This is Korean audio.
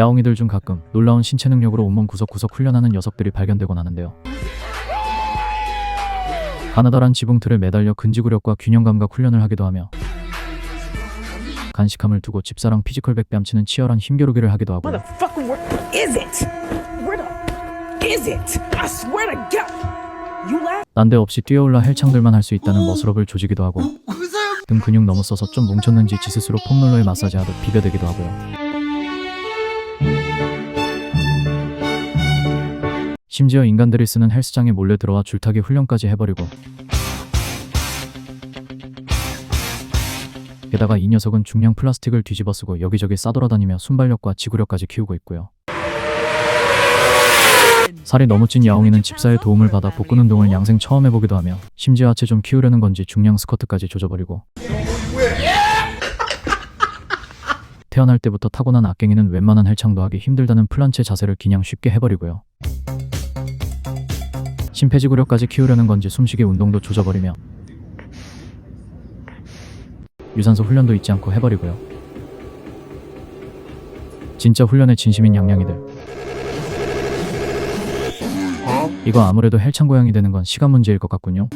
야옹이들 중 가끔 놀라운 신체 능력으로 온몸 구석구석 훈련하는 녀석들이 발견되곤 하는데요. 가느다란 지붕틀에 매달려 근지구력과 균형 감각 훈련을 하기도 하며 간식함을 두고 집사랑 피지컬 백 뺨치는 치열한 힘겨루기를 하기도 laugh? 난데없이 뛰어올라 헬창들만 할 수 있다는 머슬업을 조지기도 하고 등 근육 써서 좀 뭉쳤는지 지스스로 폼롤러에 마사지하듯 비벼대기도 하고요. 심지어 인간들이 쓰는 헬스장에 몰래 들어와 줄타기 훈련까지 해버리고 게다가 이 녀석은 중량 플라스틱을 뒤집어 쓰고 여기저기 싸돌아다니며 순발력과 지구력까지 키우고 있고요. 살이 너무 찐 야옹이는 집사의 도움을 받아 복근 운동을 양생 처음 해보기도 하며 심지어 하체 좀 키우려는 건지 중량 스쿼트까지 조져버리고 태어날 때부터 타고난 악갱이는 웬만한 헬창도 하기 힘들다는 플란체 자세를 그냥 쉽게 해버리고요. 심폐지구력까지 키우려는 건지 숨쉬기 운동도 조져버리며 유산소 훈련도 잊지 않고 해버리고요. 진짜 훈련에 진심인 양양이들. 이거 아무래도 헬창 고양이 되는 건 시간 문제일 것 같군요.